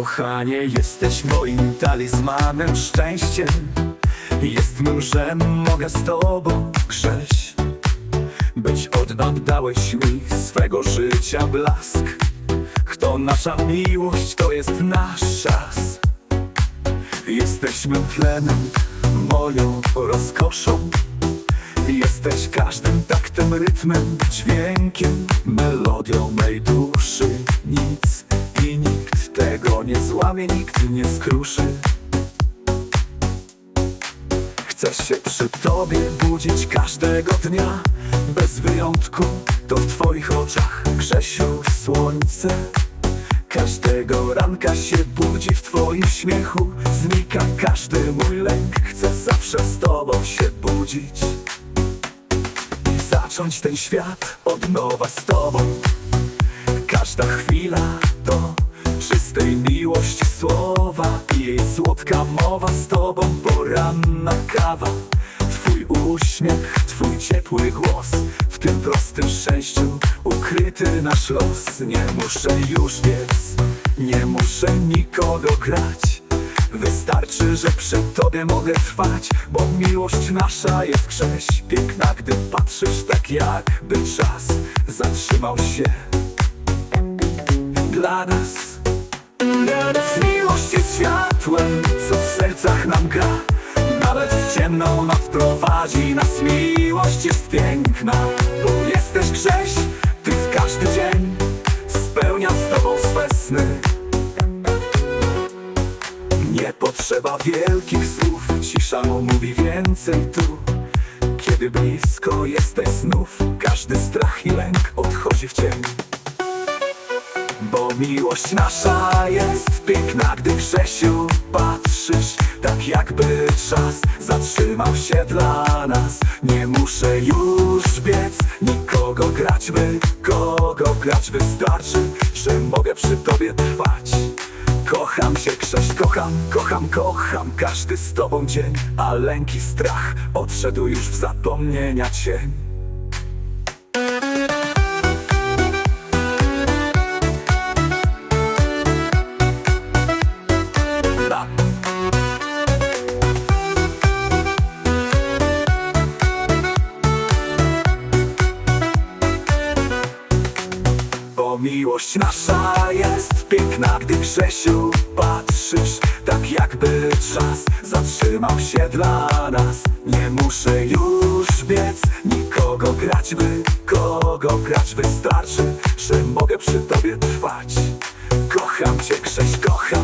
Kochanie, jesteś moim talizmanem szczęściem Jest mym, że mogę z tobą grzeć. Być oddam dałeś mi swego życia blask. Kto nasza miłość, to jest nasz czas. Jesteś mym tlenem, moją rozkoszą. Jesteś każdym taktem, rytmem, dźwiękiem, melodią mej duszy Nic i nikt tego nie złamie, nikt nie skruszy. Chcę się przy tobie budzić każdego dnia Bez wyjątku to w twoich oczach Grzesiu słońce. Każdego ranka się budzi w twoim śmiechu Znika każdy mój lęk Chcę zawsze z tobą się budzić. I zacząć ten świat od nowa z tobą. Każda chwila to czystej miłości słowa I jej słodka mowa z tobą Poranna kawa. Twój uśmiech, twój ciepły głos W tym prostym szczęściu ukryty nasz los. Nie muszę już biec, nie muszę nikogo grać Wystarczy, że przy tobie mogę trwać Bo miłość nasza jest grześ. Piękna, gdy patrzysz tak jakby czas Zatrzymał się dla nas. Miłość jest światłem, co w sercach nam gra. Nawet w ciemną noc prowadzi nas. Miłość jest piękna, bo jesteś grześ Ty w każdy dzień. Spełniam z tobą swe sny. Nie potrzeba wielkich słów. Cisza mówi więcej tu. Kiedy blisko jesteś znów Każdy strach i lęk odchodzi w cień bo miłość nasza jest piękna, gdy Grzesiu patrzysz Tak jakby czas zatrzymał się dla nas. Nie muszę już biec, nikogo grać kogo grać wystarczy Że mogę przy tobie trwać. Kocham się, Krześ, kocham, kocham, kocham Każdy z tobą dzień, a lęk i strach Odszedł już w zapomnienia cień miłość nasza jest piękna, gdy Grzesiu patrzysz Tak jakby czas zatrzymał się dla nas. Nie muszę już biec, nikogo grać Wy, kogo grać wystarczy Że mogę przy tobie trwać. Kocham cię, Grześ, kocham